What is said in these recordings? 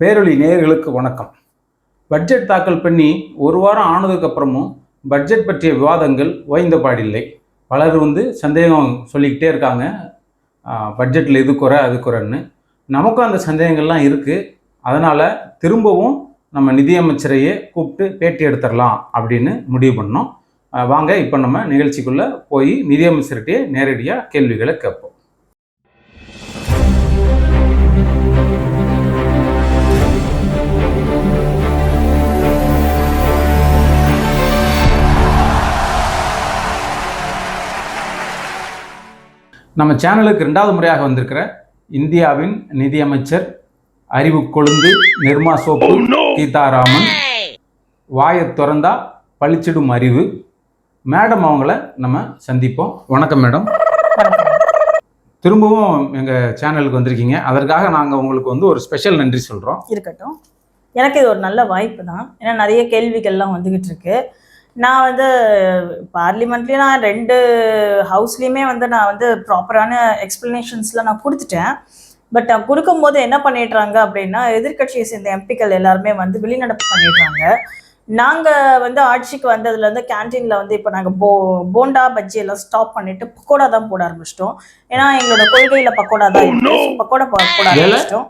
பேரொழி நேயர்களுக்கு வணக்கம். பட்ஜெட் தாக்கல் பண்ணி ஒரு வாரம் ஆனதுக்கு அப்புறமும் பட்ஜெட் பற்றிய விவாதங்கள் ஓய்ந்த பாடில்லை. பலர் வந்து சந்தேகம் சொல்லிக்கிட்டே இருக்காங்க. பட்ஜெட்டில் இது குறை அது குறைன்னு. நமக்கும் அந்த சந்தேகங்கள்லாம் இருக்குது அதனால் திரும்பவும் நம்ம நிதியமைச்சரையே கூப்பிட்டு பேட்டி எடுத்துடலாம் அப்படின்னு முடிவு பண்ணோம். வாங்க இப்போ நம்ம நிகழ்ச்சிக்குள்ளே போய் நிதியமைச்சர்கிட்டயே நேரடியாக கேள்விகளை கேட்போம். நம்ம சேனலுக்கு ரெண்டாவது முறையாக வந்திருக்கிற இந்தியாவின் நிதியமைச்சர் அறிவு கொழுந்து நிர்மா சோப்பு கீதாராமன். வாயை திறந்தா பளிச்சிடும் அறிவு. மேடம் அவங்கள நம்ம சந்திப்போம். வணக்கம் மேடம். திரும்பவும் எங்கள் சேனலுக்கு வந்திருக்கீங்க. அதற்காக நாங்கள் உங்களுக்கு வந்து ஒரு ஸ்பெஷல் நன்றி சொல்கிறோம் இருக்கட்டும். எனக்கு இது ஒரு நல்ல வாய்ப்பு தான். ஏன்னா நிறைய கேள்விகள்லாம் வந்துகிட்டு இருக்கு. நான் வந்து பார்லிமெண்ட்லேயும் நான் ரெண்டு ஹவுஸ்லேயுமே வந்து நான் வந்து ப்ராப்பரான எக்ஸ்ப்ளனேஷன்ஸ்லாம் நான் கொடுத்துட்டேன். பட் நான் கொடுக்கும்போது என்ன பண்ணிடுறாங்க அப்படின்னா எதிர்க்கட்சியை சேர்ந்த எம்பிக்கள் எல்லாருமே வந்து வெளிநடப்பு பண்ணிடுறாங்க. நாங்கள் வந்து ஆட்சிக்கு வந்ததுலேருந்து கேன்டீனில் வந்து இப்போ நாங்கள் போ போண்டா பஜ்ஜி எல்லாம் ஸ்டாப் பண்ணிட்டு பக்கோடா தான் போட ஆரம்பிச்சிட்டோம். ஏன்னா எங்களோட கொள்கையில் பக்கோடா தான் இருக்கு So, பக்கோடா போட? ஆரம்பிச்சிட்டோம்.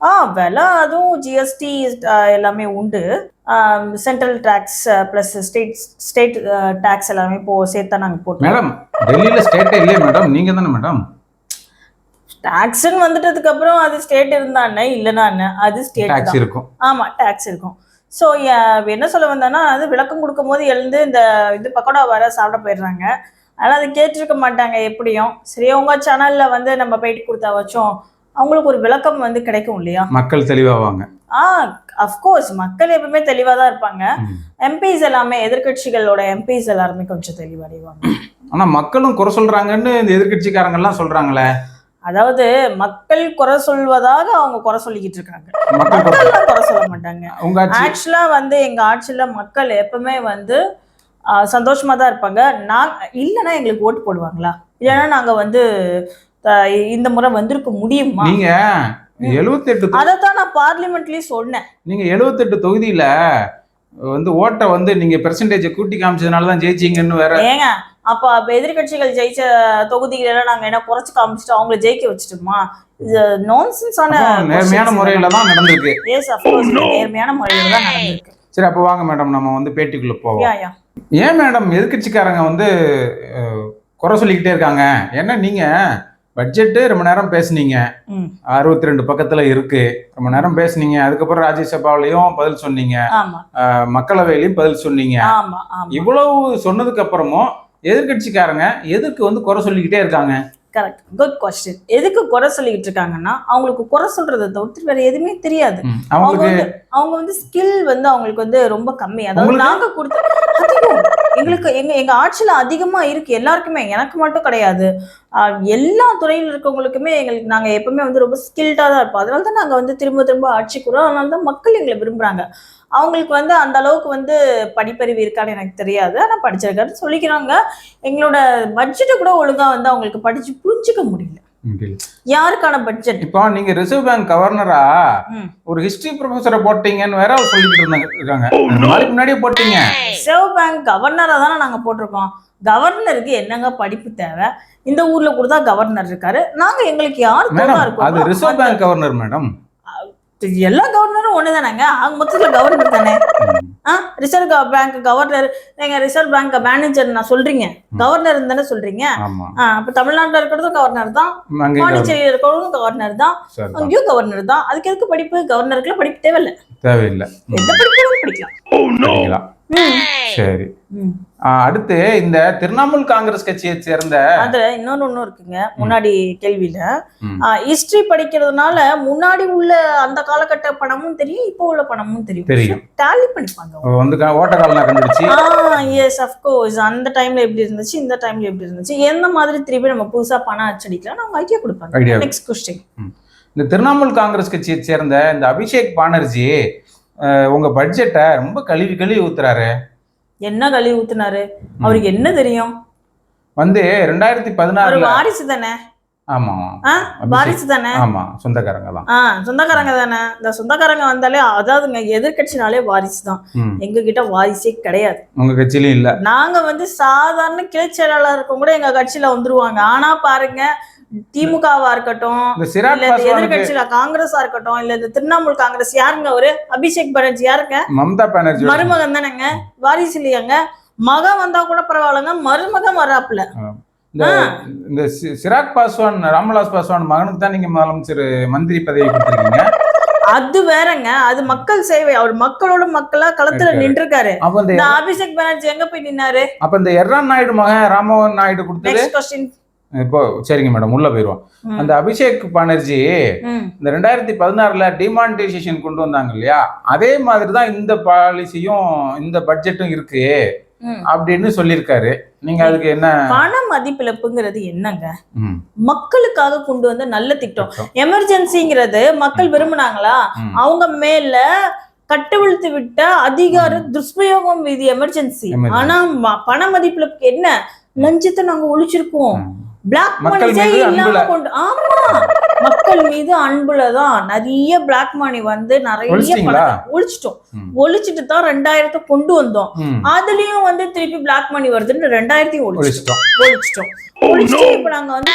ஆ விலை அதுவும் ஜிஎஸ்டி எல்லாமே உண்டு. Central tax plus state state tax எல்லாமே இப்போ சேர்த்தா நாங்கள் போட்டோம் மேடம் டெல்லியில் ஸ்டேட்டே இல்லையே மேடம் நீங்கள் தானே மேடம் டேக்ஸ்ன்னு வந்துட்டதுக்கு அப்புறம் அது ஸ்டேட் இருந்தானே இல்லைன்னா என்ன அது ஸ்டேட் டேக்ஸ் இருக்கும். ஆமா டேக்ஸ் இருக்கும். ஸோ என்ன சொல்ல வந்தேன்னா அது விளக்கம் கொடுக்கும் போது எழுந்து இந்த இது பக்கோடா வர சாப்பிட போயிடுறாங்க. ஆனால் அது கேட்டிருக்க மாட்டாங்க எப்படியும். சரி உங்க சேனல்ல வந்து நம்ம பேட்டி கொடுத்தா வச்சோம். அவங்களுக்கு ஒரு விளக்கம் வந்து கிடைக்கும் இல்லையா? மக்கள் தெளிவாவாங்க. ஆ அஃப்கோர்ஸ் மக்கள் எப்பவுமே தெளிவாக தான் இருப்பாங்க. எம்பிஸ் எல்லாமே எதிர்க்கட்சிகளோட எம்பிஸ் எல்லாருமே கொஞ்சம் தெளிவடைவாங்க. ஆனால் மக்களும் குறை சொல்கிறாங்கன்னு இந்த எதிர்கட்சிக்காரங்கெல்லாம் சொல்கிறாங்களே அதாவது மக்கள் குறை சொல்வதாக அவங்க குறை சொல்லிக்கிட்டு இருக்காங்க. மக்கள் குறை சொல்ல மாட்டாங்க. ஆக்சுவலா வந்து எங்க ஆட்சியில மக்கள் எப்பவுமே வந்து சந்தோஷமா தான் இருப்பாங்க. நான் இல்லைன்னா எங்களுக்கு ஓட்டு போடுவாங்களா? இல்லைன்னா நாங்க வந்து இந்த முறை வந்திருக்க முடியுமா? நீங்கள் எழுபத்தெட்டு அதைத்தான் நான் பார்லிமெண்ட்லயும் சொன்னேன். நீங்க எழுபத்தெட்டு தொகுதியில வந்து ஓட்டை வந்து நீங்க பெர்சன்டேஜை கூட்டி காமிச்சதுனால தான் ஜெயிச்சீங்கன்னு வேற ஏங்க அப்ப அப்ப எதிர்க்கட்சிகள் ஜெயிச்ச தொகுதிகளெல்லாம் நாங்க என்ன குறைச்சு காமிச்சிட்டு அவங்கள ஜெயிக்க வச்சுட்டோமா? இது நான்சென்ஸான நேர்மையான முறையில தான் நடந்திருக்கு. எஸ் அஃப்கோர்ஸ் நேர்மையான முறையில தான் நடந்திருக்கு. சரி அப்போ வாங்க மேடம் நம்ம வந்து பேட்டிக்குள்ள போவோம். ஏன் மேடம் எதிர்க்கட்சிக்காரங்க வந்து குறை சொல்லிக்கிட்டே இருக்காங்க? ஏன்னா நீங்க? பட்ஜெட்டு ரொம்ப நேரம் பேசுனீங்க. அறுபத்தி ரெண்டு பக்கத்துல இருக்கு. ரொம்ப நேரம் பேசுனீங்க. அதுக்கப்புறம் ராஜ்யசபாவிலையும் பதில் சொன்னீங்க. மக்களவையிலையும் பதில் சொன்னீங்க. இவ்வளவு சொன்னதுக்கு அப்புறமும் எதிர்க்கட்சிக்காரங்க எதுக்கு வந்து குறை சொல்லிக்கிட்டே இருக்காங்க. கரெக்ட் குட் கொஸ்டின் எதுக்கு குறை சொல்லிக்கிட்டு இருக்காங்கன்னா அவங்களுக்கு குறை சொல்றதை தவிர்த்து வேற எதுவுமே தெரியாது. அவங்க வந்து அவங்க வந்து ஸ்கில் வந்து அவங்களுக்கு வந்து ரொம்ப கம்மி. அதாவது? நாங்க கொடுத்த எங்களுக்கு எங்க எங்க ஆட்சியில அதிகமா இருக்கு. எல்லாருக்குமே. எனக்கு மட்டும் கிடையாது. எல்லா துறையில் இருக்கவங்களுக்குமே எங்களுக்கு நாங்க எப்பவுமே வந்து ரொம்ப ஸ்கில்டா தான் இருப்போம். அதனால தான் நாங்க வந்து திரும்ப திரும்ப ஆட்சிக்கு வரோம் அதனால தான் மக்கள் எங்களை விரும்புறாங்க. அவங்களுக்கு வந்து அந்த அளவுக்கு வந்து படிப்பறிவு இருக்கான்னு எனக்கு தெரியாது. ஆனா படிச்சிருக்காருன்னு சொல்லிக்கிறாங்க. எங்களோட பட்ஜெட்டை கூட ஒழுங்கா வந்து அவங்களுக்கு படிச்சு புரிஞ்சுக்க முடியல. முடியல. யாருக்கான பட்ஜெட் இப்போ நீங்க ரிசர்வ் பேங்க் கவர்னரா. ஒரு ஹிஸ்டரி ப்ரொஃபஸரை போட்டீங்கன்னு வேற அவர் சொல்லிட்டு இருந்தாங்க நாளைக்கு முன்னாடியே போட்டீங்க. ரிசர்வ் பேங்க் கவர்னரா தானே நாங்க போட்டிருக்கோம். கவர்னருக்கு என்னங்க படிப்பு தேவை? இந்த ஊர்ல கூட தான் கவர்னர் இருக்காரு. நாங்க எங்களுக்கு யார் மேடம் அது ரிசர்வ் இருக்கோம் பேங்க் கவர்னர் மேடம் எல்லா கவர்னரும் ஒண்ணுதானங்க? அவங்க மொத்தத்துல கவர்னர் தானே? ஆ ரிசர்வ் பேங்க் கவர்னர் நீங்க ரிசர்வ் பேங்க் மேனேஜர் நான் சொல்றீங்க. கவர்னர் தானே சொல்றீங்க? ஆ, அப்ப தமிழ்நாட்டுல இருக்கிறதும் கவர்னர் தான். அங்கே பாண்டிச்சேரியில இருக்கிறதும் கவர்னர் தான். அங்கேயும் கவர்னர் தான். அதுக்கு எதுக்கு படிப்பு? கவர்னருக்குலாம் படிப்பு தேவையில்லை. தேவையில்லை. எந்த படிப்பு படிக்கலாம். சரி. அடுத்து இந்த திரிணாமுல் காங்கிரஸ் கட்சியை சேர்ந்த அதுல இன்னொன்னு ஒண்ணும் இருக்குங்க முன்னாடி கேள்வியில. ஹிஸ்டரி படிக்கிறதுனால முன்னாடி உள்ள அந்த காலகட்ட பணமும் தெரியும் இப்போ உள்ள பணமும் தெரியும். தெரியும். டேலி பண்ணிப்பாங்க. வந்து ஓட்டக்காலனா கண்டுபிடிச்சு? ஆ எஸ் அஃப்கோர்ஸ் அந்த டைம்ல எப்படி இருந்துச்சு இந்த டைம்ல எப்படி இருந்துச்சு எந்த மாதிரி திருப்பி நம்ம புதுசா பணம் அச்சடிக்கலாம் அவங்க ஐடியா கொடுப்பாங்க. Idea. நெக்ஸ்ட் கொஸ்டின் இந்த திரிணாமுல் காங்கிரஸ் கட்சியை சேர்ந்த இந்த அபிஷேக் பானர்ஜி உங்க பட்ஜெட்டை ரொம்ப கழுவி கழுவி ஊத்துறாரு. என்ன கழுவி ஊத்துனாரு? அவருக்கு என்ன தெரியும்? வந்து ரெண்டாயிரத்தி அவர் பதினாறுல வாரிசு தானே? ஆமா. வாரிசு தானே? ஆமா சொந்தக்காரங்க தான். சொந்தக்காரங்க தானே? இந்த சொந்தக்காரங்க வந்தாலே அதாவதுங்க எதிர்க்கட்சினாலே வாரிசு தான். எங்க கிட்ட வாரிசே கிடையாது. உங்க கட்சியிலும் இல்ல. நாங்க வந்து சாதாரண கிளை செயலாளர் கூட எங்க கட்சியில வந்துருவாங்க. ஆனா பாருங்க திமுகவா இருக்கட்டும் இல்ல எதிர்கட்சியில காங்கிரஸா இருக்கட்டும் இல்ல இந்த திரிணாமுல் காங்கிரஸ் யாருங்க ஒரு அபிஷேக் பானர்ஜி யாருங்க? மம்தா பானர்ஜி மருமகன் தானேங்க வாரிசு இல்லையாங்க? மகன் வந்தா கூட பரவாயில்லைங்க மருமகன் வராப்புல. இந்த சிராக் பாஸ்வான் ராம்விலாஸ் பாஸ்வான் மகனுக்கு தான் நீங்க முதலமைச்சர் மந்திரி பதவி கொடுத்துருக்கீங்க. அது வேறங்க அது மக்கள் சேவை அவர் மக்களோட மக்களா களத்துல இருக்காரு. இந்த இந்த அபிஷேக் பானர்ஜி எங்க போய் நின்னாரு? அப்ப இந்த எர்ரான் நாயுடு மகன் ராமமோகன் நாயுடு கொடுத்தது? இப்போ சரிங்க மேடம் உள்ள போயிருவோம். அந்த அபிஷேக் பானர்ஜி இந்த ரெண்டாயிரத்தி பதினாறுல டிமானிட்டைசேஷன் கொண்டு வந்தாங்க இல்லையா? அதே மாதிரி தான் இந்த பாலிசியும் இந்த பட்ஜெட்டும் இருக்கு அப்படின்னு சொல்லியிருக்காரு. நீங்க அதுக்கு என்ன? பண மதிப்பிழப்புங்கிறது என்னங்க மக்களுக்காக கொண்டு வந்த நல்ல திட்டம். எமர்ஜென்சிங்கிறது மக்கள் விரும்புனாங்களா. அவங்க மேல கட்டவிழ்த்து விட்ட அதிகார துஷ்பிரயோகம் இது எமர்ஜென்சி. ஆனா பண மதிப்பிழப்புக்கு என்ன? லஞ்சத்தை நாங்க ஒழிச்சிருக்கோம். பிளாக் மக்கள் மீது அன்புல. மக்கள் மீது அன்புல தான் நிறைய பிளாக் மணி வந்து நிறைய? பணத்தை ஒழிச்சிட்டோம். ஒழிச்சிட்டு தான் ரெண்டாயிரத்தை கொண்டு வந்தோம். அதுலயும் வந்து திருப்பி பிளாக் மணி வருதுன்னு ரெண்டாயிரத்தையும் ஒழிச்சிட்டோம். ஒழிச்சிட்டோம். ஒழிச்சிட்டு இப்ப நாங்க வந்து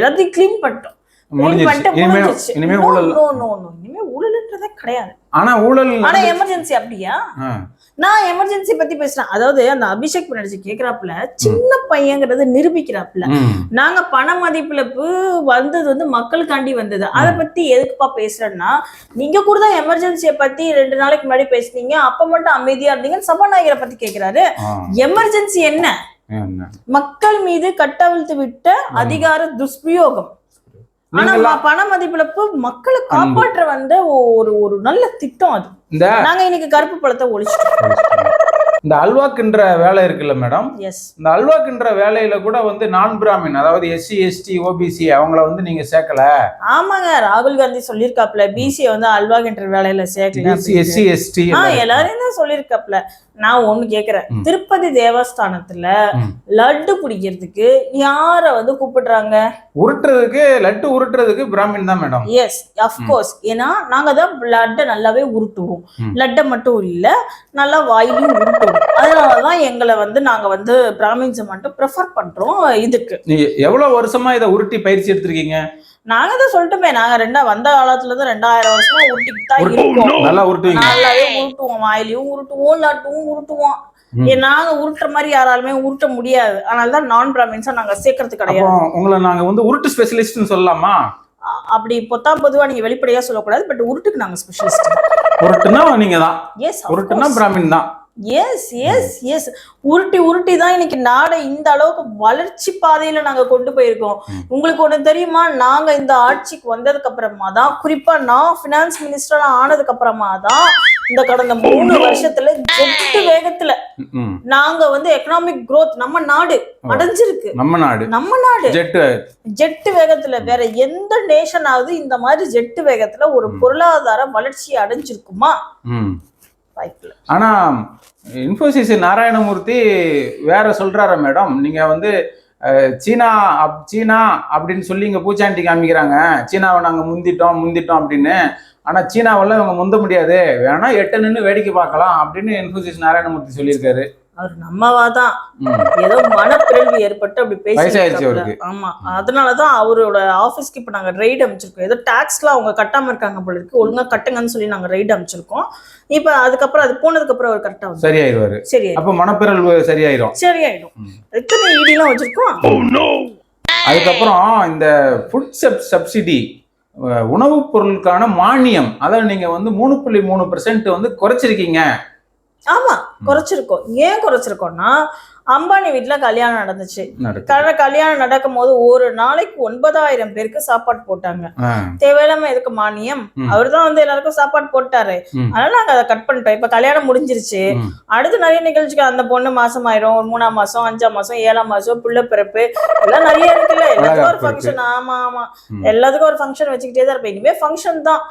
எல்லாத்தையும் கிளீன் பண்ணிட்டோம். இனிமே ஊழல் கிடையாது. ஆனா ஊழல் ஆனா எமர்ஜென்சி அப்படியா? நான் எமர்ஜென்சி பத்தி பேசுறேன். அதாவது அந்த அபிஷேக் பானர்ஜி கேக்குறாப்புல சின்ன பையங்கிறத நிரூபிக்கிறாப்புல. நாங்க பண மதிப்பிழப்பு வந்தது வந்து மக்களுக்காண்டி வந்தது. அதை பத்தி எதுக்குப்பா பேசுறேன்னா நீங்க கூட தான் எமர்ஜென்சியை பத்தி ரெண்டு நாளைக்கு முன்னாடி பேசுனீங்க. அப்ப மட்டும் அமைதியா இருந்தீங்க. சபாநாயகரை பத்தி கேக்குறாரு. எமர்ஜென்சி என்ன? என்ன? மக்கள் மீது கட்டவிழ்த்து விட்ட அதிகார துஷ்பிரயோகம். ஆனா பண மதிப்பிழப்பு மக்களை காப்பாற்ற வந்த ஒரு ஒரு நல்ல திட்டம் அது. நாங்க இன்னைக்கு கருப்பு பழத்தை ஒழிச்சிட்டோம். இந்த அல்வாக்குன்ற வேலை இருக்குல்ல மேடம்? இந்த அல்வாக்குன்ற வேலையில கூட வந்து நான் பிராமின் அதாவது எஸ்சி எஸ்டி ஓபிசி அவங்கள வந்து நீங்க சேர்க்கல? ஆமாங்க ராகுல் காந்தி சொல்லியிருக்காப்ல பிசி வந்து அல்வாகின்ற வேலையில சேர்க்கல எஸ்சி எஸ்டி எல்லாரையும் தான் சொல்லியிருக்காப்ல நான் ஒண்ணு கேக்குறேன். திருப்பதி தேவஸ்தானத்துல. லட்டு பிடிக்கிறதுக்கு யார வந்து கூப்பிடுறாங்க? உருட்டுறதுக்கு லட்டு உருட்டுறதுக்கு பிராமின் தான் மேடம். எஸ் அஃப்கோர்ஸ் ஏன்னா நாங்க தான் லட்டை நல்லாவே உருட்டுவோம். லட்டை மட்டும் இல்ல நல்லா வாயிலையும் உருட்டுவோம். அதனாலதான் எங்களை வந்து நாங்க வந்து பிராமின்ஸை மட்டும் ப்ரிஃபர் பண்றோம் இதுக்கு. நீங்க எவ்வளவு வருஷமா இதை உருட்டி பயிற்சி எடுத்திருக்கீங்க? நாங்க தான் சொல்லிட்டுமே நாங்க ரெண்டா வந்த காலத்துல இருந்து ரெண்டாயிரம் வருஷமா உருட்டிக்கிட்டு தான் இருக்கோம். நல்லா உருட்டுவீங்க. நல்லாவே உருட்டுவோம் வாயிலையும் உருட்டுவோம் லட்டுவும் உருட்டுவோம். நாங்க உருட்டுற மாதிரி யாராலுமே உருட்ட முடியாது. அதனாலதான் நான் பிராமின்ஸா நாங்க சேர்க்கறது கிடையாது. உங்களை நாங்க வந்து உருட்டு ஸ்பெஷலிஸ்ட்னு சொல்லலாமா? அப்படி பொத்தாம் பொதுவா நீங்க வெளிப்படையா சொல்லக்கூடாது பட் உருட்டுக்கு நாங்க ஸ்பெஷலிஸ்ட் உருட்டுனா நீங்க தான் எஸ் உருட்டுனா பிராமின் தான். எஸ் எஸ் எஸ் உருட்டி உருட்டி தான் இன்னைக்கு நாடை இந்த அளவுக்கு வளர்ச்சி பாதையில நாங்க கொண்டு போயிருக்கோம். உங்களுக்கு ஒண்ணு தெரியுமா? நாங்க இந்த ஆட்சிக்கு வந்ததுக்கு அப்புறமா தான் குறிப்பா நான் பினான்ஸ் மினிஸ்டரா ஆனதுக்கு அப்புறமா தான் இந்த கடந்த மூணு வருஷத்துல ஜெட்டு வேகத்துல நாங்க வந்து எக்கனாமிக் growth நம்ம நாடு அடைஞ்சிருக்கு. நம்ம நாடு. நம்ம நாடு. ஜெட்டு வேகத்துல வேற எந்த நேஷனாவது இந்த மாதிரி ஜெட்டு வேகத்துல ஒரு. பொருளாதார வளர்ச்சி அடைஞ்சிருக்குமா? ம் ஆனால் இன்ஃபோசிஸ் நாராயணமூர்த்தி வேற சொல்றாரா மேடம். நீங்க வந்து சீனா அப்- சீனா அப்படின்னு சொல்லி இங்கே பூச்சாண்டி காமிக்கிறாங்க. சீனாவை நாங்கள் முந்திட்டோம் முந்திட்டோம் அப்படின்னு. ஆனால் சீனாவெல்லாம் இவங்க முந்த முடியாது. வேணா எட்ட நின்று வேடிக்கை பார்க்கலாம் அப்படின்னு இன்ஃபோசிஸ் நாராயணமூர்த்தி சொல்லியிருக்காரு. அவர் நம்மவாதான். ம், ஏதோ மனப்பிறழ்வு ஏற்பட்டு அப்படி பேசி. ஆமா. அதனாலதான் அவரோட ஆபீஸ்க்கு இப்ப நாங்க ரைடு அமைச்சிருக்கோம் ஏதோ டாக்ஸ்லாம் அவங்க கட்டாம இருக்காங்க போல இருக்கு. ஒழுங்கா கட்டுங்கன்னு சொல்லி நாங்க ரைடு அமைச்சிருக்கோம் இப்ப அதுக்கப்புறம் அது போனதுக்கு அப்புறம் அவர் கரெக்டா சரியாயிருவாரு சரி அப்ப மனப்பிறழ்வு சரியாயிரும். சரியாயிடும். எத்தனை ஈடிலாம் வச்சிருக்கோம்? அதுக்கப்புறம் இந்த ஃபுட் சப் சப்சிடி உணவுப் பொருளுக்கான மானியம் அதை நீங்க வந்து மூணு புள்ளி மூணு வந்து குறைச்சிருக்கீங்க. ஆமா. குறைச்சிருக்கோம். ஏன் குறைச்சிருக்கோம்னா அம்பானி வீட்ல கல்யாணம் நடந்துச்சு. கல்யாணம் நடக்கும் போது ஒரு நாளைக்கு ஒன்பதாயிரம் பேருக்கு சாப்பாடு போட்டாங்க. தேவையில்லாம எதுக்கு மானியம்? ம். அவர்தான் வந்து எல்லாருக்கும் சாப்பாடு போட்டாரு. அதனால நாங்க அதை கட் பண்ணிட்டோம். இப்ப கல்யாணம் முடிஞ்சிருச்சு. அடுத்து நிறைய நிகழ்ச்சிக்கு அந்த பொண்ணு மாசம் ஆயிரும் ஒரு மூணாம் மாசம் அஞ்சாம் மாசம் ஏழாம் மாசம் புள்ள பிறப்பு. எல்லாம் நிறைய இருக்குல்ல. எல்லாத்துக்கும் ஒரு ஃபங்க்ஷன் ஆமா ஆமா. எல்லாத்துக்கும் ஒரு ஃபங்க்ஷன் வச்சுக்கிட்டே தான் இருப்பேன். இனிமே ஃபங்க்ஷன் தான்.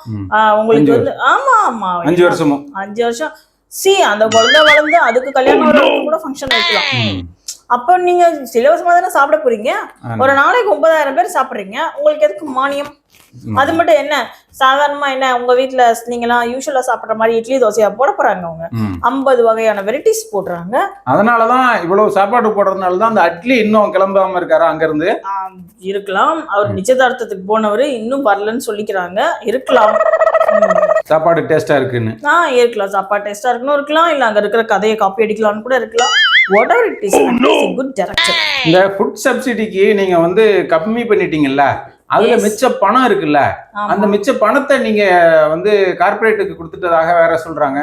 உங்களுக்கு வந்து ஆமா ஆமா. அஞ்சு வருஷமும். அஞ்சு வருஷம். சி அந்த குழந்தை வளர்ந்து அதுக்கு கல்யாணம் வர்றதுக்கு கூட ஃபங்க்ஷன் வைக்கலாம். ம். அப்போ நீங்க இலவசமா தானே சாப்பிட போறீங்க. ஒரு நாளைக்கு ஒன்பதாயிரம் பேர் சாப்பிடுறீங்க. உங்களுக்கு எதுக்கு மானியம்? அது மட்டும் என்ன? சாதாரணமா என்ன உங்க வீட்டுல நீங்களாம் யூஸ்வலா சாப்பிடுற மாதிரி இட்லி தோசையா போட போறாங்க அவங்க. ஐம்பது வகையான வெரைட்டிஸ் போடுறாங்க. அதனாலதான் இவ்வளவு சாப்பாடு போடுறதுனால தான் அந்த அட்லி இன்னும் கிளம்பாம இருக்காரு அங்க இருந்து இருக்கலாம். அவர் நிச்சயதார்த்தத்துக்கு போனவர் இன்னும் வரலன்னு சொல்லிக்கிறாங்க. இருக்கலாம். சாப்பாடு டேஸ்டா இருக்குன்னு. ஆ இருக்கலாம். சாப்பாடு டேஸ்டா இருக்கணும் இருக்கலாம். இல்ல அங்க இருக்கிற கதையை காப்பி அடிக்கலாம்னு கூட இருக்கலாம். Whatever it is good director இந்த ஃபுட் சப்சிடிக்கு நீங்க வந்து கம்மி பண்ணிட்டீங்கல்ல? அதுல. மிச்ச பணம் இருக்குல்ல? அந்த மிச்ச பணத்தை நீங்க வந்து கார்ப்பரேட்டுக்கு கொடுத்துட்டதாக வேற சொல்றாங்க.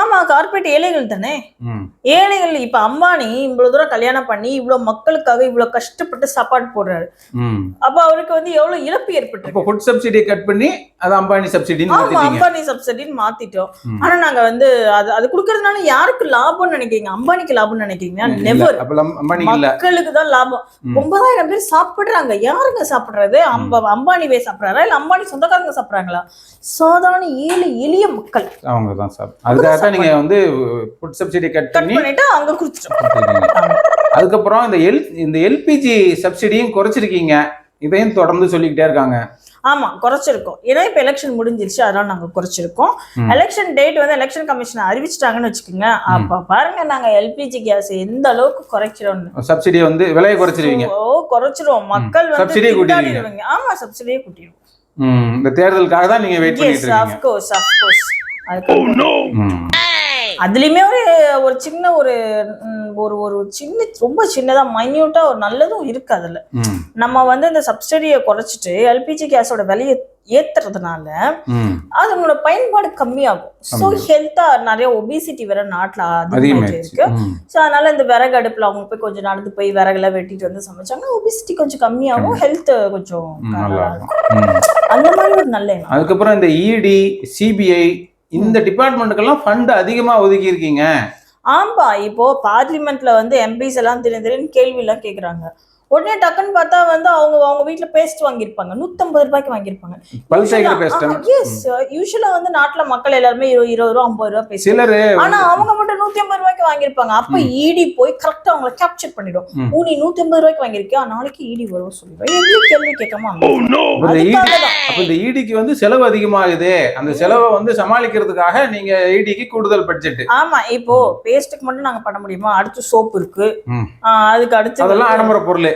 ஆமா கார்பரேட் ஏழைகள் தானே. ஏழைகள் இப்ப அம்பானி இவ்வளவு தூரம் கல்யாணம் பண்ணி இவ்வளவு மக்களுக்காக இவ்வளவு கஷ்டப்பட்டு சாப்பாடு போடுறாரு. அப்ப அவருக்கு வந்து எவ்வளவு இழப்பு ஏற்பட்டு ஃபுட் சப்சிடியை கட் பண்ணி அது அம்பானி சப்சிடின்னு ஆமா அம்பானி சப்சிடின்னு மாத்திட்டோம். ஆனா நாங்க வந்து அது அது கொடுக்கறதுனால யாருக்கு லாபம்னு நினைக்கிறீங்க? அம்பானிக்கு லாபம்னு நினைக்கிறீங்க நெவர் மக்களுக்கு தான் லாபம். ஒன்பதாயிரம் பேர் சாப்பிடுறாங்க. யாருங்க சாப்பிடுறது? அம்ப அம்பானி போய் சாப்பிடுறாரா? இல்ல அம்பானி சொந்தக்காரங்க சாப்பிடுறாங்களா? சாதாரண ஏழை மக்கள். அவங்க தான் சார். அதுக்காக தான் நீங்க வந்து ஃபுட் சப்சிடி கட் கட் பண்ணி பண்ணிட்டு கொடுத்துருக்கீங்க. ஆமா. அதுக்கப்புறம் இந்த எல் இந்த எல்பிஜி சப்சிடியும் குறைச்சிருக்கீங்க. இதையும் தொடர்ந்து சொல்லிக்கிட்டே இருக்காங்க. ஆமா குறைச்சிருக்கோம். ஏன்னா இப்ப எலெக்ஷன் முடிஞ்சிருச்சு. அதனால நாங்க குறைச்சிருக்கோம். எலெக்ஷன் டேட் வந்து எலெக்ஷன் கமிஷன் அறிவிச்சிட்டாங்கன்னு வச்சுக்கோங்க. அப்ப பாருங்க நாங்க எல்பிஜி கேஸ் எந்த அளவுக்கு குறைக்கிறோம்னு. சப்சிடி வந்து விலையை குறைச்சிருவீங்க. ஓ குறைச்சிருவோம். மக்கள் வந்து கூட்டிடுவீங்க. ஆமா சப்சிடியே கூட்டிடுவோம். இந்த தேர்தலுக்காக தான் நீங்க வெயிட் எஸ் பண்ணிட்டு இருக்கீங்க அஃப்கோர்ஸ் அஃப்கோர்ஸ் அதுக்கு ம். அதுலயுமே ஒரு ஒரு சின்ன ஒரு ஒரு ஒரு சின்ன ரொம்ப சின்னதா மைன்யூட்டா ஒரு நல்லதும் இருக்கு அதுல ம். நம்ம வந்து இந்த சப்சிடியை குறைச்சிட்டு எல்பிஜி கேஸோட விலையை ஏத்துறதுனால ம். அதனோட பயன்பாடு கம்மியாகும் ஸோ ஹெல்த்தா நிறைய ஒபிசிட்டி வேற நாட்டுல அதிகமாயிட்டு இருக்கு. ஸோ அதனால இந்த விறகு அடுப்புல அவங்க போய் கொஞ்சம் நடந்து போய் விறகுல வெட்டிட்டு வந்து சமைச்சாங்கன்னா ஒபிசிட்டி கொஞ்சம் கம்மியாகும் ஹெல்த் கொஞ்சம் நல்லா. இருக்கும். அந்த மாதிரி ஒரு நல்ல எண்ணம். அதுக்கப்புறம் இந்த இடி சிபிஐ இந்த டிபார்ட்மெண்ட்டுக்கெல்லாம் ஃபண்ட் அதிகமா ஒதுக்கி இருக்கீங்க ஆம்பா இப்போ பார்லிமெண்ட்ல வந்து எம்பிஸ் எல்லாம் திடீர் திடீர்னு கேள்வி எல்லாம் கேக்குறாங்க. உடனே டக்குன்னு பார்த்தா வந்து அவங்க அவங்க வீட்ல பேஸ்ட் வாங்கியிருப்பாங்க. நூத்தம்பது ரூபாய்க்கு வாங்கியிருப்பாங்க. எஸ் யூஸ்வலா வந்து நாட்டுல மக்கள் எல்லாருமே இருபது இருபது ரூபா ஐம்பது ரூபா பேசுவாங்க சிலரு ஆனா அவங்க மட்டும் நூத்தி ஐம்பது ரூபாய்க்கு வாங்கியிருப்பாங்க. அப்ப இடி போய் கரெக்டா அவங்கள கேப்சர் பண்ணிடும். ஓ நீ நூத்தி ஐம்பது ரூபாய்க்கு வாங்கியிருக்கியா? நாளைக்கு இடி வரும் எங்களுக்கு கேள்வி கேட்காம அப்ப இந்த இடிக்கு வந்து செலவு அதிகமாகுது. அந்த செலவை வந்து சமாளிக்கிறதுக்காக நீங்க இடிக்கு கூடுதல் பட்ஜெட் ஆமா இப்போ பேஸ்ட்டுக்கு மட்டும் நாங்க பண்ண முடியுமா? அடுத்து சோப் இருக்கு. அதுக்கு அடுத்து அதெல்லாம் ஆடம்பர பொருள்.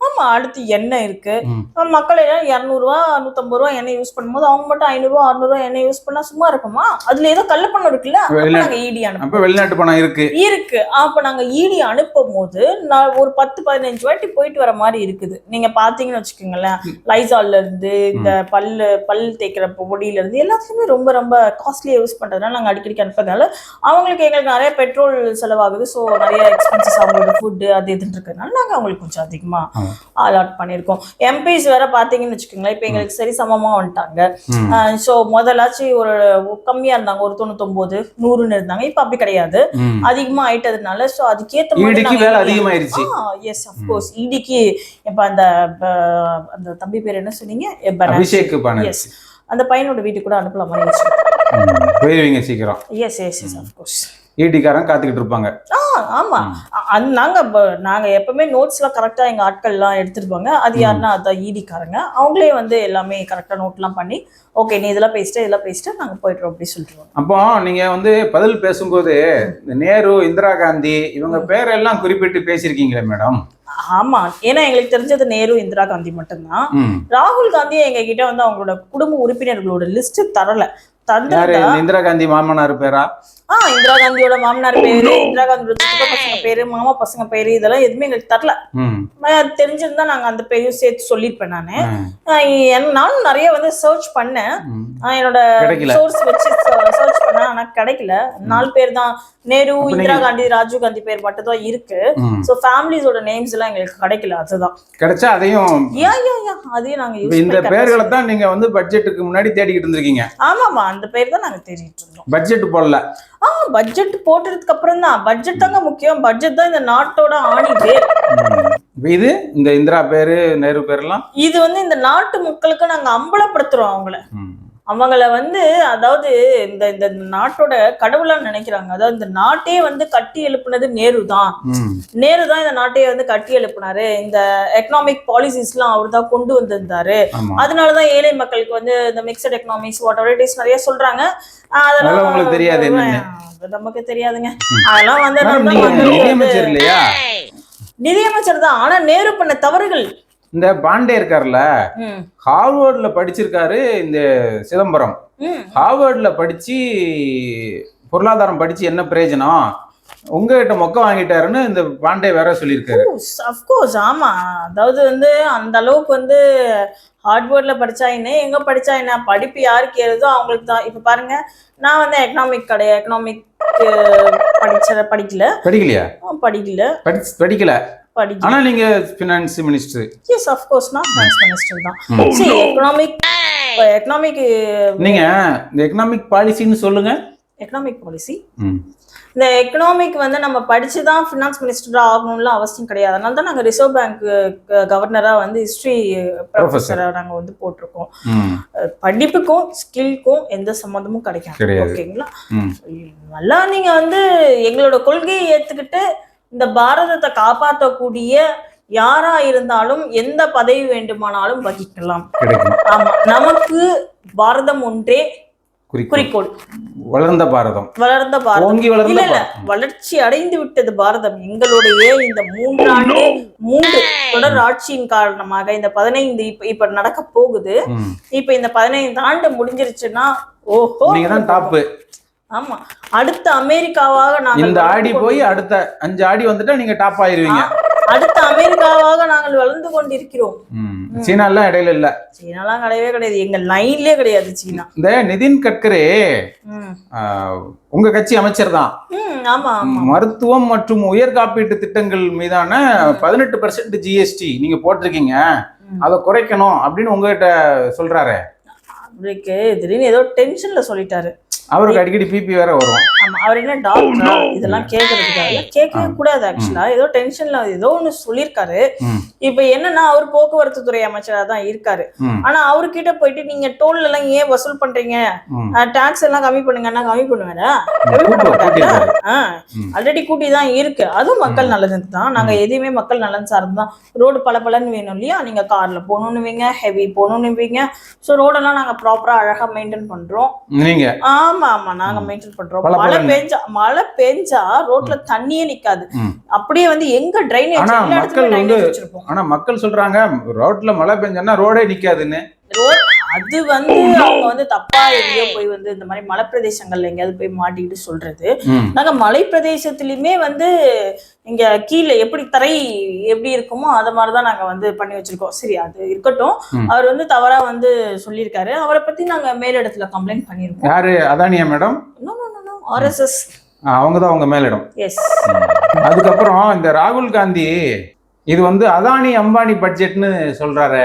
ஆமா அடுத்து எண்ணெய் இருக்கு. மக்கள் எல்லாம் இரநூறுவா நூத்தம்பது ரூபா எண்ணெய் யூஸ் பண்ணும்போது அவங்க மட்டும் ஐநூறுவா அறுநூறுவா எண்ணெய் யூஸ் பண்ணா சும்மா இருக்குமா? அதுல ஏதோ கள்ளப்பணம் இருக்குல்ல அப்ப வெளிநாட்டு- நாங்க ஈடி அனுப்போம் அப்ப வெளிநாட்டு பணம் இருக்கு. இருக்கு. அப்ப நாங்க ஈடி அனுப்பும் போது நான் ஒரு பத்து பதினஞ்சு வாட்டி போயிட்டு வர மாதிரி இருக்குது. நீங்க பாத்தீங்கன்னு வச்சுக்கோங்களேன் லைசால்ல இருந்து இந்த பல்லு பல் தேய்க்கிற பொடியில இருந்து எல்லாத்துலயுமே ரொம்ப ரொம்ப காஸ்ட்லியா யூஸ் பண்றதுனால நாங்க அடிக்கடிக்கு அனுப்புறதுனால அவங்களுக்கு எங்களுக்கு நிறைய பெட்ரோல் செலவாகுது. ஸோ நிறைய எக்ஸ்பென்சஸ் அவங்களோட ஃபுட்டு அது இதுன்னு இருக்கிறதுனால நாங்க அவங்களுக்கு கொஞ்சம் அதிகமா ஆமா. அலாட் பண்ணியிருக்கோம். எம்பிஸ் வேற பாத்தீங்கன்னு வச்சுக்கோங்களேன் இப்போ எங்களுக்கு சரி சமமா வந்துட்டாங்க. ஸோ முதலாச்சும் ஒரு கம்மியா இருந்தாங்க ஒரு தொண்ணூத்தொன்பது நூறுன்னு இருந்தாங்க. இப்போ அப்படி கிடையாது. ம். அதிகமா ஆயிட்டதுனால சோ அதுக்கேத்த மாதிரி எஸ் அஃப்கோர்ஸ் இடிக்கு இப்ப அந்த அந்த தம்பி பேர் என்ன சொன்னீங்க? எஸ் அந்த பையனோட வீட்டுக்கு கூட அனுப்பலாம். போயிருவீங்க சீக்கிரம். Yes yes yes of course ஈட்டிக்காரன் காத்துக்கிட்டு இருப்பாங்க. ஆமா. அ- அது நாங்க ப- நாங்க எப்பவுமே நோட்ஸ் எல்லாம் கரெக்டா எங்க ஆட்கள் எல்லாம் எடுத்துருப்பாங்க அது யாருன்னா அதான் ஈடிக்காரங்க. அவங்களே வந்து எல்லாமே கரெக்டா நோட் எல்லாம் பண்ணி ஓகே நீ இதெல்லாம் பேசிட்டு இதெல்லாம் பேசிட்டு நாங்க போயிட்டுறோம் அப்படி சொல்லிடுவோம் அப்போ நீங்க வந்து பதில் பேசும்போது இந்த நேரு இந்திரா காந்தி இவங்க பேரெல்லாம் குறிப்பிட்டு பேசியிருக்கீங்களே மேடம்? ஆமா. ஏன்னா எங்களுக்கு தெரிஞ்சது நேரு இந்திரா காந்தி மட்டும்தான். ராகுல் காந்தி எங்க கிட்ட வந்து அவங்களோட குடும்ப உறுப்பினர்களோட லிஸ்ட் தரல. இந்திரா காந்தி மாமனார் பேரா? ஆ இந்திரா காந்தியோட மாமனார் பேரு இந்திரா காந்தியோட பசங்க பேரு மாமா பசங்க பேரு இதெல்லாம் எதுவுமே எங்களுக்கு தரல. தெரிஞ்சிருந்தா நாங்க அந்த பேரையும் சேர்த்து சொல்லியிருப்பேன் நானு. ஆஹ் நானும் நிறைய வந்து சர்ச் பண்ணேன். ஆஹ் என்னோட. சோர்ஸ் வச்சு சர்ச் பண்ணேன் ஆனா கிடைக்கல. நாலு பேர் தான். நேரு இந்திரா காந்தி ராஜீவ் காந்தி பேர் மட்டும் தான் இருக்கு. சோ ஃபேமிலிஸோட நேம்ஸ் எல்லாம் எங்களுக்கு கிடைக்கல அதுதான். கிடைச்சா அதையும் யா யா யா அதையும் நாங்க இந்த பேர்களை தான் நீங்க வந்து பட்ஜெட்டுக்கு முன்னாடி தேடிக்கிட்டு இருந்திருக்கீங்க. ஆமாமா அந்த பேர் தான் நாங்க தேடிட்டு இருந்தோம். பட்ஜெட் போடல. ஆ பட்ஜெட் போட்டதுக்கு அப்புறம் தான். பட்ஜெட் தாங்க முக்கியம். பட்ஜெட் தான் இந்த நாட்டோட ஆணி. இப்ப இது இந்த இந்திரா பேரு நேரு பேரெல்லாம்? இது வந்து இந்த நாட்டு மக்களுக்கு நாங்க அம்பலப்படுத்துறோம் அவங்கள. அவங்கள வந்து அதாவது இந்த இந்த நாட்டோட கடவுளா நினைக்கிறாங்க. அதாவது இந்த நாட்டே வந்து கட்டி எழுப்புனது நேரு தான் நேரு தான் இந்த நாட்டையே வந்து கட்டி எழுப்புனாரு. இந்த எக்கனாமிக் பாலிசிஸ்லாம் அவர் தான் கொண்டு வந்திருந்தாரு. அதனாலதான் ஏழை மக்களுக்கு வந்து இந்த mixed economics whatever it is நிறைய சொல்றாங்க. அதெல்லாம் உங்களுக்கு தெரியாது நமக்கு தெரியாதுங்க. அதெல்லாம் வந்து நிதியமைச்சர் தான் ஆனா நேரு பண்ண தவறுகள் இந்த பாண்டே இருக்கார்ல ஹார்வர்ட்ல படிச்சிருக்காரு இந்த சிதம்பரம். ஹார்வர்ட்ல படிச்சு பொருளாதாரம் படிச்சு என்ன பிரயோஜனம்? உங்ககிட்ட மொக்க வாங்கிட்டாருன்னு இந்த பாண்டே வேற சொல்லியிருக்காரு. அஃப்கோர்ஸ் ஆமா. அதாவது வந்து அந்த அளவுக்கு வந்து ஹார்ட்வேர்ட்ல படிச்சா என்ன எங்க படிச்சா என்ன படிப்பு யாருக்கு ஏறுதோ அவங்களுக்கு தான். இப்ப பாருங்க நான் வந்து எக்கனாமிக் கிடையாது எக்கனாமிக் படிச்ச படிக்கல. படிக்கலையா? ஆ, படிக்கல. படிச்சு ஆனா நீங்க finance minister yes of course நான் ஃபைனான்ஸ் மினிஸ்டர் தான். ம். சரி எக்கனாமிக் எக்கனாமிக் நீங்க இந்த எக்கனாமிக் பாலிசின்னு சொல்லுங்க. எக்கனாமிக் பாலிசி ம். இந்த எக்கனாமிக் வந்து நம்ம படிச்சு தான் ஃபினான்ஸ் மினிஸ்டரா ஆகணும்லாம் அவசியம் கிடையாது. அதனால தான் நாங்கள் ரிசர்வ் பேங்க் கவர்னரா வந்து ஹிஸ்ட்ரி ப்ரொஃபஸரை நாங்கள் வந்து போட்டிருக்கோம். அஹ் படிப்புக்கும் ஸ்கில்க்கும் எந்த சம்மந்தமும் கிடைக்காது. ஓகேங்களா. நல்லா நீங்க வந்து எங்களோட கொள்கையை ஏத்துக்கிட்டு இந்த பாரதத்தை காப்பாற்றக்கூடிய யாரா இருந்தாலும் எந்த பதவி வேண்டுமானாலும் வகிக்கலாம். ஆமா நமக்கு பாரதம் ஒன்றே குறிக்கோள். வளர்ந்த பாரதம். வளர்ந்த பாரதம். இல்ல வளர்ந்த இல்ல வளர்ச்சி அடைந்து விட்டது பாரதம். எங்களுடைய இந்த மூன்றாண்டு மூன்று தொடர் ஆட்சியின் காரணமாக இந்த பதினைந்து இப்ப இப்ப நடக்க போகுது. இப்ப இந்த பதினைந்து ஆண்டு முடிஞ்சிருச்சுன்னா ஓஹோ. நீங்க தான் டாப்பு ஆமா. அடுத்த அமெரிக்காவாக நாங்கள் இந்த ஆடி போய் அடுத்த அஞ்சு ஆடி வந்துட்டா நீங்க டாப் ஆயிருவீங்க. அடுத்த அமெரிக்காவாக நாங்கள் வளர்ந்து கொண்டிருக்கிறோம். ம். சீனா எல்லாம் இடையில இல்ல. சீனாலாம் கிடையவே கிடையாது. எங்க லைன்லயே கிடையாது சீனா. இந்த நிதின் கட்கரி உங்க கட்சி அமைச்சர் தான். மருத்துவம் மற்றும் உயர் காப்பீட்டு திட்டங்கள் மீதான பதினெட்டு பர்சன்ட் ஜிஎஸ்டி நீங்க போட்டிருக்கீங்க. அதை குறைக்கணும் அப்படின்னு உங்ககிட்ட சொல்றாரு. திடீர்னு ஏதோ டென்ஷன்ல சொல்லிட்டாரு. அவருக்கு அடிக்கடி பிபி வேற வரும். ஆமா அவர் என்ன டாக்டரா இதெல்லாம் கேட்கறதுக்காக கேட்கவே கூடாது ஆக்சுவலா ஏதோ டென்ஷன்ல ஏதோ ஒண்ணு சொல்லியிருக்காரு. இப்ப என்னன்னா அவர் போக்குவரத்து துறை அமைச்சரா தான் இருக்காரு. ஆனா அவர்கிட்ட போயிட்டு நீங்க டோல் எல்லாம் ஏன் வசூல் பண்றீங்க. டாக்ஸ் எல்லாம் கம்மி பண்ணுங்கன்னா கம்மி பண்ணுவேடா கம்மி பண்ண மாட்டாங்களா. ஆல்ரெடி கூட்டி தான் இருக்கு. அதுவும் மக்கள் நல்லதுக்கு தான். நாங்க எதையுமே மக்கள் நலன் சார்ந்து தான். ரோடு பல பலன்னு வேணும் இல்லையா? நீங்க கார்ல போகணும்னு வைங்க ஹெவி போகணும்னு வைங்க. ஸோ ரோடெல்லாம் நாங்க ப்ராப்பரா அழகா மெயின்டைன் பண்றோம். நீங்க? ஆமா ஆமா நாங்க மெயின்டைன் பண்றோம். பல மழை. பெஞ்சா மழை பெஞ்சா ரோட்ல தண்ணியே நிக்காது. அப்படியே வந்து எங்க டிரைனேஜ் மக்கள் வந்து- ஆனா மக்கள் சொல்றாங்க ரோட்ல மழை பெஞ்சோன்னா ரோடே நிக்காதுன்னு. அது வந்து அவங்க வந்து தப்பா எங்கேயோ போய் வந்து இந்த மாதிரி மலை பிரதேசங்கள்ல எங்கேயாவது போய் மாட்டிக்கிட்டு சொல்றது. நாங்க மலை பிரதேசத்துலயுமே வந்து இங்க கீழே எப்படி தரை எப்படி இருக்குமோ அத மாதிரிதான் நாங்க வந்து பண்ணி வச்சிருக்கோம். சரி அது இருக்கட்டும். அவர் வந்து தவறா வந்து சொல்லியிருக்காரு. அவரை பத்தி நாங்க மேலிடத்துல கம்ப்ளைண்ட் பண்ணியிருக்கோம். யாரு? அதானியா மேடம்? ஆர்எஸ்எஸ். அவங்க தான் உங்க மேலிடம். எஸ் அதுக்கப்புறம் இந்த ராகுல் காந்தி இது வந்து அதானி அம்பானி பட்ஜெட்னு சொல்றாரு.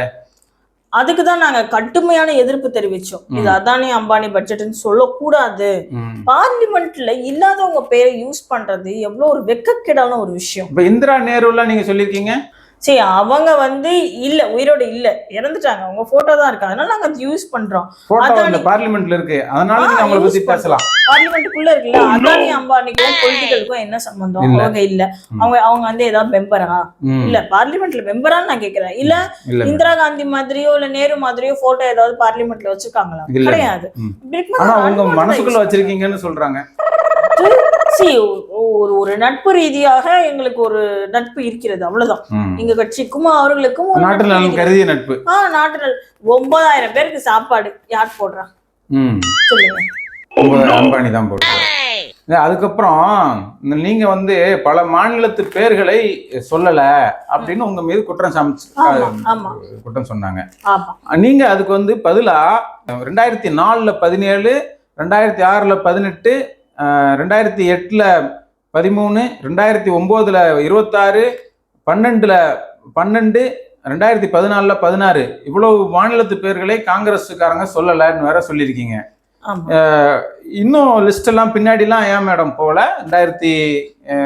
அதுக்கு தான் நாங்க கடுமையான எதிர்ப்பு தெரிவிச்சோம். இது அதானி அம்பானி பட்ஜெட்னு சொல்லக்கூடாது. பார்லிமெண்ட்ல இல்லாதவங்க பேரை யூஸ் பண்றது எவ்வளவு ஒரு வெக்கக்கேடான ஒரு விஷயம். இப்ப இந்திரா நேருலாம் நீங்க சொல்லியிருக்கீங்க? சரி அவங்க வந்து இல்ல உயிரோட இல்ல. இறந்துட்டாங்க. அவங்க போட்டோ தான் இருக்கு. அதனால நாங்க அது யூஸ் பண்றோம். பார்லிமெண்ட்ல இருக்கு. அதனால நீங்க அவங்கள பத்தி. பேசலாம். பார்லிமெண்ட்டுக்குள்ள இருக்குல்ல அதானி அம்பானிக்கும் பொலிட்டிக்கலுக்கும் என்ன சம்பந்தம். அவங்க இல்ல. அவங்க அவங்க வந்து ஏதாவது மெம்பரா இல்ல பார்லிமெண்ட்ல மெம்பரான்னு நான் கேக்குறேன். இல்ல இந்திரா காந்தி மாதிரியோ இல்ல நேரு மாதிரியோ போட்டோ ஏதாவது பார்லிமெண்ட்ல வச்சிருக்காங்களா. கிடையாது. ஆனா அனுமானத்தை மனசுக்குள்ள வச்சிருக்கீங்கன்னு சொல்றாங்க. See, ஒரு ஒரு நட்பு ரீதியாக எங்களுக்கு ஒரு நட்பு இருக்கிறது அவ்வளவுதான். எங்க கட்சிக்கும் அவர்களுக்கும் நாட்டு நலன். கருதிய நட்பு. ஆ நாட்டு நல- ஒன்பதாயிரம் பேருக்கு சாப்பாடு யார் போடுறா? ம். சொல்லுங்க. அம்பானி தான் போட்டு அதுக்கப்புறம் இந்த நீங்க வந்து பல மாநிலத்து பேர்களை சொல்லல அப்படின்னு உங்க மீது குற்றம் சாமிச்சு குற்றம் சொன்னாங்க. ஆமா. நீங்க அதுக்கு வந்து பதிலா ரெண்டாயிரத்தி நாலுல பதினேழு ரெண்டாயிரத்தி ஆறுல பதினெட்டு ரெண்டாயிரத்தி எட்டுல பதிமூணு ரெண்டாயிரத்தி ஒம்போதுல இருபத்தாறு பன்னெண்டுல பன்னெண்டு ரெண்டாயிரத்தி பதினாலுல பதினாறு. இவ்வளவு மாநிலத்து பேர்களை காங்கிரஸுக்காரங்க சொல்லலைன்னு வேற சொல்லியிருக்கீங்க. இன்னும் லிஸ்ட் எல்லாம் பின்னாடிலாம் ஏன் மேடம் போகல? ரெண்டாயிரத்தி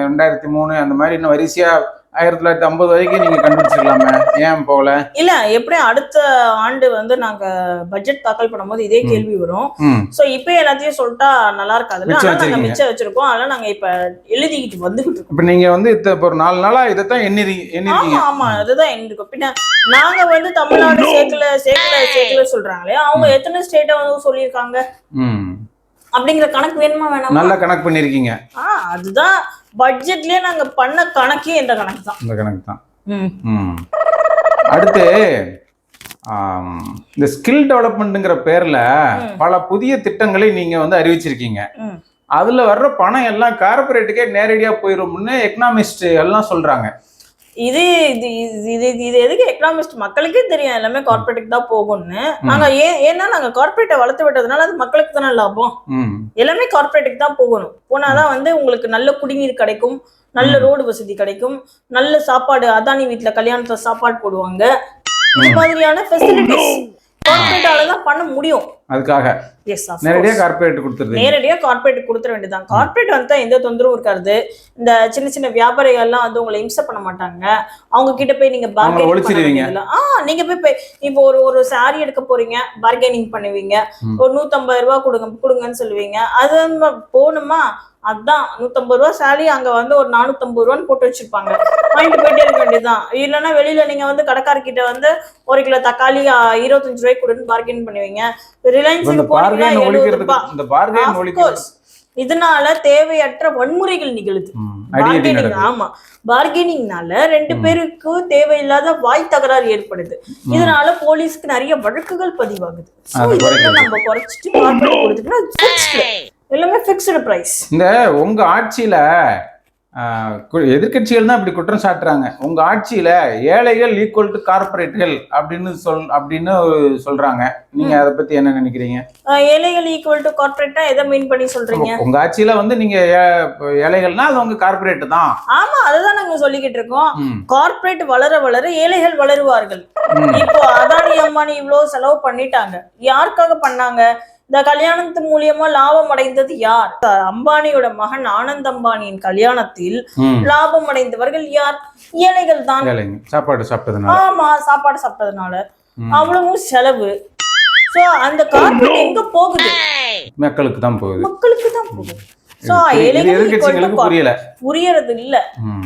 ரெண்டாயிரத்தி மூணு அந்த மாதிரி இன்னும் வரிசையா ஆயிரத்தி தொள்ளாயிரத்தி ஐம்பது வரைக்கும் நீங்க கண்டுபிடிச்சிருக்கலாமே. ஏன் போகல? இல்ல எப்படியும் அடுத்த ஆண்டு வந்து நாங்க பட்ஜெட் தாக்கல் பண்ணும்போது இதே. கேள்வி வரும். சோ இப்ப எல்லாத்தையும் சொல்லிட்டா நல்லா இருக்காதுல்ல? மிச்சம் நாங்க வச்சிருக்கோம். அதெல்லாம் நாங்க இப்ப எழுதிக்கிட்டு வந்துகிட்டு இருக்கோம். இப்ப நீங்க வந்து இத்த இப்ப ஒரு நாலு நாளா இதைத்தான் எண்ணி எண்ணிருக்கீங்க. ஆமா ஆமா. அதுதான் எங்களுக்கு. பின்ன நாங்க வந்து தமிழ்நாடு சேர்க்கல சேர்க்கல சேர்க்கல சொல்றாங்களே அவங்க எத்தனை ஸ்டேட்டை வந்து சொல்லியிருக்காங்க? ம். அப்படிங்கிற கணக்கு வேணுமா வேணாமா? நல்லா கணக்கு பண்ணிருக்கீங்க. ஆ அதுதான். பட்ஜெட்லயே நாங்க பண்ண கணக்கே இந்த கணக்கு தான் இந்த கணக்கு தான் அடுத்து இந்த ஸ்கில் டெவலப்மெண்ட்டுங்கிற பேர்ல. பல புதிய திட்டங்களை நீங்க வந்து அறிவிச்சிருக்கீங்க. அதுல வர்ற பணம் எல்லாம் கார்பரேட்டுக்கே நேரடியா போயிரும்னு எக்கனாமிஸ்ட் எல்லாம் சொல்றாங்க. இது இது இது- இது எதுக்கு எக்கனாமிஸ்ட் மக்களுக்கே தெரியும் எல்லாமே கார்பரேட்டுக்கு தான் போகும்னு. நாங்க ஏன் ஏன்னா நாங்க கார்பரேட்டை வளர்த்து விட்டதுனால அது மக்களுக்கு தானே லாபம். எல்லாமே கார்பரேட்டுக்கு தான் போகணும். போனாதான் வந்து உங்களுக்கு நல்ல குடிநீர் கிடைக்கும் நல்ல ரோடு வசதி கிடைக்கும் நல்ல சாப்பாடு அதானி வீட்ல கல்யாணத்துல சாப்பாடு போடுவாங்க. இந்த மாதிரியான ஃபெசிலிட்டிஸ் கார்பரேட்டால தான் பண்ண முடியும். அதுக்காக. எஸ் நேரடியா கார்பரேட் கொடுத்துருது நேரடியா கார்பரேட் கொடுத்துட வேண்டியதுதான். கார்பரேட் வந்து எந்த தொந்தரவும் இருக்காது. இந்த சின்ன சின்ன வியாபாரிகள்லாம் வந்து உங்களை இம்சை பண்ண மாட்டாங்க. அவங்க கிட்ட போய் நீங்க பார்கெனிங். ஆ நீங்க போய் இப்போ ஒரு ஒரு சாரி எடுக்க போறீங்க பார்கெனிங் பண்ணுவீங்க. ஒரு நூத்தம்பது ரூபா கொடுங்க கொடுங்கன்னு சொல்லுவீங்க. அது போகணுமா? அதான் நூத்தம்பது ரூபா சாரி அங்க வந்து ஒரு நானூத்தம்பது ரூபான்னு போட்டு வச்சிருப்பாங்க. வாங்கிட்டு போயிட்டே இருக்க வேண்டியதுதான். இல்லைன்னா வெளியில நீங்க வந்து கடைக்காரர்கிட்ட வந்து ஒரு கிலோ தக்காளி இருபத்தஞ்சு ரூபாய்க்கு கொடுன்னு பார்கெயின் பண்ணுவீங்க. எழுபது ஒழிக்கிறதுக்கு இந்த பார்கெயின் ஒழிக்கிறது. இதனால தேவையற்ற வன்முறைகள் நிகழுது பார்கெனிங் ஆமா பார்கெனிங்னால ரெண்டு. பேருக்கு தேவையில்லாத வாய் தகராறு ஏற்படுது. இதனால போலீஸ்க்கு நிறைய வழக்குகள் பதிவாகுது. நம்ம குறைச்சிட்டு. எல்லாமே ஃபிக்ஸ்டு பிரைஸ் இந்த உங்க ஆட்சியில எதிர்க்கட்சிகள் தான் இப்படி குற்றம் சாட்டுறாங்க. உங்க ஆட்சியில ஏழைகள் ஈக்குவல் டு கார்பரேட்கள் அப்படின்னு சொல் அப்படின்னு சொல்றாங்க. நீங்க அதை பத்தி என்ன நினைக்கிறீங்க? ஏழைகள் ஈக்குவல் டு கார்பரேட்டா எதை மீன் பண்ணி சொல்றீங்க? உங்க ஆட்சியில வந்து நீங்க ஏ- ஏழைகள்னா அது உங்க கார்பரேட் தான். ஆமா அதுதான் நாங்க சொல்லிக்கிட்டு இருக்கோம். ம், கார்ப்பரேட் வளர வளர ஏழைகள் வளருவார்கள். இப்போ அதானி அம்பானி இவ்வளவு செலவு பண்ணிட்டாங்க. யாருக்காக பண்ணாங்க? இந்த கல்யாணத்து மூலியமா லாபம் அடைந்தது யார்? அம்பானியோட மகன் ஆனந்த் அம்பானியின் கல்யாணத்தில். லாபம் அடைந்தவர்கள் யார்? ஏழைகள் தான். சாப்பாடு சாப்பிட்டதுனால. ஆமா சாப்பாடு சாப்பிட்டதுனால. அவ்வளவும் செலவு. சோ அந்த கார்பரேட் எங்க போகுது? மக்களுக்கு தான் போகுது. மக்களுக்கு தான் போகுது. புரியறது இல்ல.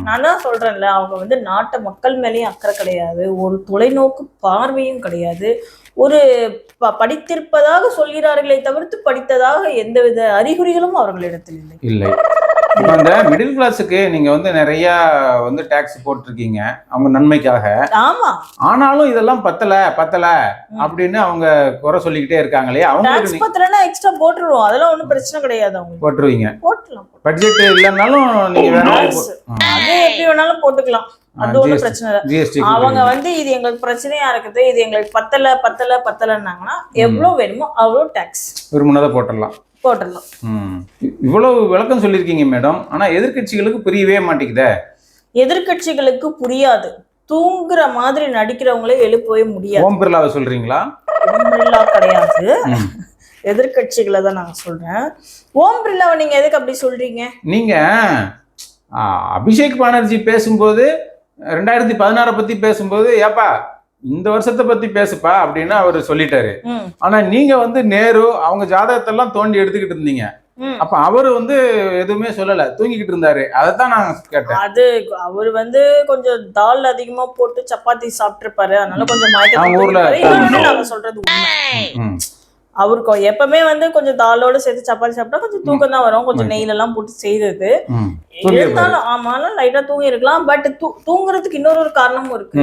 நான் தான் சொல்றேன்ல அவங்க வந்து நாட்டு மக்கள் மேலேயும் அக்கறை கிடையாது. ஒரு தொலைநோக்கு பார்வையும் கிடையாது. ஒரு ப- படித்திருப்பதாக சொல்கிறார்களே தவிர்த்து படித்ததாக எந்தவித அறிகுறிகளும் அவர்களிடத்தில் இல்லை. இல்லை. இப்போ அந்த மிடில் கிளாஸுக்கு நீங்க வந்து நிறைய வந்து டாக்ஸ் போட்டிருக்கீங்க அவங்க நன்மைக்காக. ஆமா. ஆனாலும் இதெல்லாம் பத்தல பத்தல. அப்படின்னு அவங்க குறை சொல்லிக்கிட்டே இருக்காங்களே அவங்களுக்கு டாக்ஸ் பத்திரனா எக்ஸ்ட்ரா போட்டுருவோம். அதெல்லாம் ஒண்ணும் பிரச்சனை கிடையாது அவங்களுக்கு. போட்டுருவீங்க. போட்டுலாம். பட்ஜெட் இல்லைன்னாலும் நீங்க Yes. அது எப்படி வேணாலும் போட்டுக்கலாம். அது ஒண்ணும் பிரச்சனை இல்லை. அவங்க வந்து இது எங்களுக்கு பிரச்சனையா இருக்குது. இது எங்களுக்கு பத்தல பத்தல பத்தலன்னாங்கன்னா எவ்வளவு வேணுமோ அவ்வளவு டாக்ஸ் விரும்பினதை போட்டுடலாம். போட்டுடலாம். இவ்வளவு விளக்கம் சொல்லியிருக்கீங்க மேடம். ஆனா எதிர்க்கட்சிகளுக்கு புரியவே மாட்டேங்குதே. எதிர்க்கட்சிகளுக்கு புரியாது. தூங்குற மாதிரி நடிக்கிறவங்களே எழுப்பவே முடியாது. ஓம் பிர்லாவை சொல்றீங்களா? ஓம் பிர்லா கிடையாது. ம். எதிர்க்கட்சிகளை தான் நான் சொல்றேன். ஓம் பிர்லாவை நீங்க எதுக்கு அப்படி சொல்றீங்க? நீங்க அபிஷேக் பானர்ஜி பேசும்போது ரெண்டாயிரத்தி பதினாறை பத்தி பேசும்போது ஏப்பா இந்த வருஷத்தை பத்தி பேசுப்பா அப்படின்னு அவர் சொல்லிட்டாரு. ஆனா நீங்க வந்து நேரு அவங்க ஜாதகத்தெல்லாம் தோண்டி எடுத்துக்கிட்டு இருந்தீங்க. அப்ப அவரு வந்து எதுவுமே சொல்லல தூங்கிக்கிட்டு இருந்தாரு. அதைத்தான் நான் கேட்டேன். அது அவர் வந்து கொஞ்சம் தால் அதிகமா போட்டு சப்பாத்தி சாப்பிட்டிருப்பாரு. அதனால கொஞ்சம் ஊர்ல- சொல்றது. அவருக்கு எப்பவுமே வந்து கொஞ்சம் தாலோட சேர்த்து சப்பாத்தி சாப்பிட்டா கொஞ்சம் தூக்கம் தான் வரும். கொஞ்சம் நெய்ல எல்லாம் போட்டு செய்தது. இருந்தாலும் ஆமாலும் லைட்டா தூங்கி இருக்கலாம் பட் தூங்குறதுக்கு இன்னொரு ஒரு காரணமும் இருக்கு.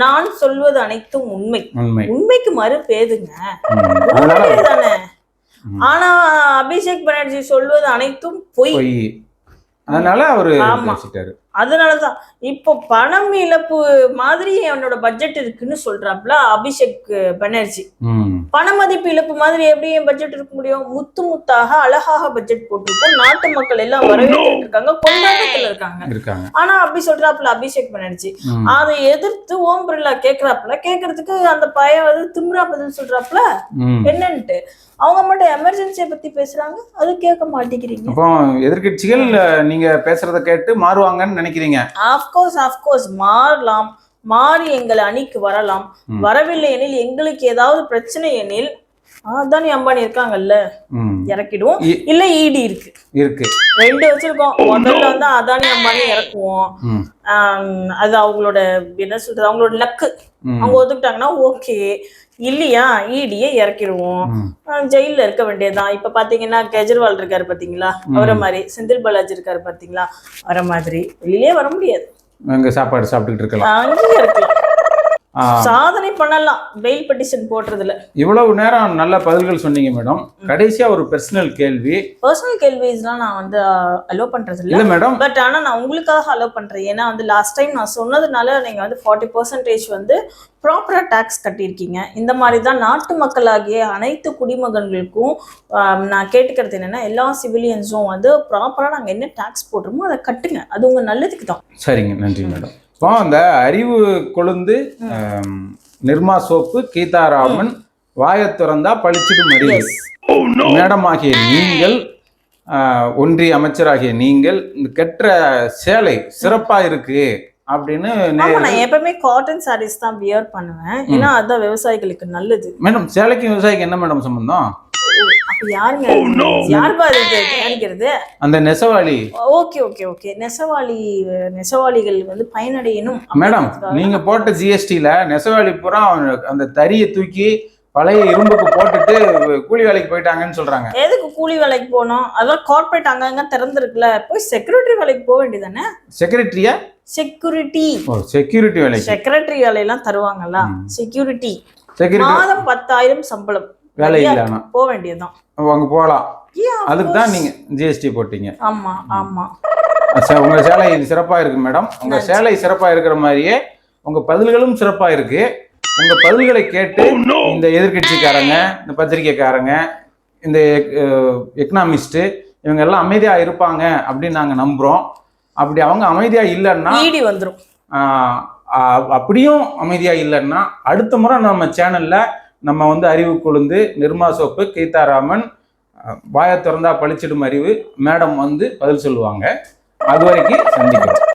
நான் சொல்வது அனைத்தும் உண்மை. உண்மை. உண்மைக்கு மறு பேதுங்க தானே. ஆனா அபிஷேக் பானர்ஜி சொல்வது அனைத்தும் பொய். பொய். அதனால அவரு பேசிட்டாரு அதனாலதான். இப்போ பணம் இழப்பு மாதிரி என்னோட பட்ஜெட் இருக்குன்னு சொல்றாப்ல அபிஷேக் பானர்ஜி. பண மதிப்பு இழப்பு மாதிரி எப்படி என் பட்ஜெட் இருக்க முடியும்? முத்து முத்தாக அழகாக பட்ஜெட் போட்டிருக்கோம். நாட்டு மக்கள் எல்லாம் வரவேற்று இருக்காங்க கொண்டாட்டத்துல இருக்காங்க. ஆனா அப்படி சொல்றாப்புல அபிஷேக் பானர்ஜி. அதை எதிர்த்து ஓம் பிர்லா கேக்குறாப்புல கேக்குறதுக்கு அந்த பையன் வந்து திமிரா பதில் சொல்றாப்புல ம். என்னன்ட்டு. அவங்க மட்டும் எமர்ஜென்சியை பத்தி பேசுறாங்க அது கேட்க மாட்டேங்கிறீங்க. அப்போ எதிர்க்கட்சிகள் அஹ், நீங்க பேசுறத கேட்டு மாறுவாங்கன்னு மாறும்னு நினைக்கிறீங்க? ஆஃப்கோர்ஸ் ஆஃப்கோர்ஸ் மாறலாம். மாறி எங்கள் அணிக்கு வரலாம். வரவில்லை எனில் எங்களுக்கு ஏதாவது பிரச்சனை எனில் அதானி அம்பானி இருக்காங்கல்ல? இறக்கிடுவோம். இல்ல ஈடி இருக்கு. இருக்கு. ரெண்டு வச்சிருக்கோம். முதல்ல வந்து அதானி அம்பானி இறக்குவோம். அது அவங்களோட என்ன சொல்றது அவங்களோட லக்கு. அவங்க ஒத்துக்கிட்டாங்கன்னா ஓகே இல்லையா? ஈடியே இறக்கிடுவோம். ஜெயில்ல இருக்க வேண்டியதுதான். இப்ப பாத்தீங்கன்னா கெஜ்ரிவால் இருக்காரு பாத்தீங்களா? அவரை மாதிரி. செந்தில் பாலாஜி இருக்காரு பாத்தீங்களா? அவரை மாதிரி. வெளியிலே வர முடியாது. அங்க சாப்பாடு சாப்பிட்டுக்கிட்டு இருக்கலாம். இருக்கலாம். சாதனை பண்ணலாம். பெயில் பெட்டிஷன் போடுறதுல. இவ்வளவு நேரம் நல்ல பதில்கள் சொன்னீங்க மேடம் கடைசியா ஒரு பர்சனல் கேள்வி. பர்சனல் கேள்விஸ்லாம் நான் வந்து அலோவ் பண்றது இல்ல மேடம் பட் ஆனா நான் உங்களுக்காக அலோவ் பண்றேன். ஏன்னா வந்து லாஸ்ட் டைம் நான் சொன்னதுனால நீங்க வந்து ஃபார்ட்டி பர்சன்டேஜ் வந்து ப்ராப்பரா டேக்ஸ் கட்டியிருக்கீங்க. இந்த மாதிரி தான் நாட்டு மக்களாகிய அனைத்து குடிமகன்களுக்கும் நான் கேட்டுக்கிறது என்னன்னா எல்லா சிவிலியன்ஸும் வந்து ப்ராப்பரா நாங்க என்ன டேக்ஸ் போடுறோமோ அதை கட்டுங்க. அது உங்க நல்லதுக்கு தான். சரிங்க. நன்றி மேடம் இப்போ அந்த அறிவு கொழுந்து நிர்மா சோப்பு கீதாராமன் வாயத் திறந்தா பளிச்சிடும் அறிவு Yes. மேடம் ஆகிய நீங்கள் ஒன்றிய அமைச்சராகிய நீங்கள் இந்த கெட்ட சேலை சிறப்பா இருக்கு அப்படின்னு நான் எப்பவுமே காட்டன் சாரீஸ் தான் வியர் பண்ணுவேன். ஏன்னா அதுதான் விவசாயிகளுக்கு நல்லது. மேடம் சேலைக்கும் விவசாயிக்கு என்ன மேடம் சம்பந்தம்? தயாரிக்கிறது? அந்த நெசவாளி. Okay okay okay. நெசவாளி நெசவாளிகள் வந்து பயனடையணும் மேடம் நீங்க போட்ட ஜிஎஸ்டில நெசவாளி பூரா அந்த தறியை தூக்கி பழைய இரும்புக்கு போட்டுட்டு கூலி வேலைக்கு போயிட்டாங்கன்னு சொல்றாங்க. எதுக்கு கூலி வேலைக்கு போகணும்? அதெல்லாம் கார்ப்பரேட் அங்கங்க திறந்துருக்குல்ல. போய் செக்யூரிட்டி வேலைக்கு போக வேண்டியதானே செக்ரட்டரியா செக்யூரிட்டி செக்யூரிட்டி வேலைக்கு. செக்ரட்டரி வேலையெல்லாம் தருவாங்கல்ல. ம். செக்யூரிட்டி செக்யூரிட்டி மாதம் பத்தாயிரம் சம்பளம். வேலை இல்லைனா போக வேண்டியதுதான். அங்க போகலாம் அதுக்கு தான் course. நீங்க ஜிஎஸ்டி போட்டீங்க. ஆமா ஆமா. ச- உங்க சேலை சிறப்பா இருக்கு மேடம். உங்க நன்றி. சேலை சிறப்பா இருக்கிற மாதிரியே உங்க பதில்களும் சிறப்பா இருக்கு. உங்க பதில்களை கேட்டு இந்த எதிர்க்கட்சிக்காரங்க இந்த பத்திரிக்கைக்காரங்க இந்த எக்கனாமிஸ்ட் இவங்க எல்லாம் அமைதியா இருப்பாங்க அப்படின்னு நாங்க நம்புறோம். அப்படி அவங்க அமைதியா இல்லைன்னா ஈடி அ- அப்படியும் அமைதியா இல்லைன்னா அடுத்த முறை நம்ம சேனல்ல நம்ம வந்து அறிவு கொழுந்து நிர்மா சோப்பு கீதாராமன் வாயை திறந்தா பழிச்சிடும் அறிவு மேடம் வந்து பதில் சொல்லுவாங்க. அது வரைக்கும் சந்திக்கிறோம்.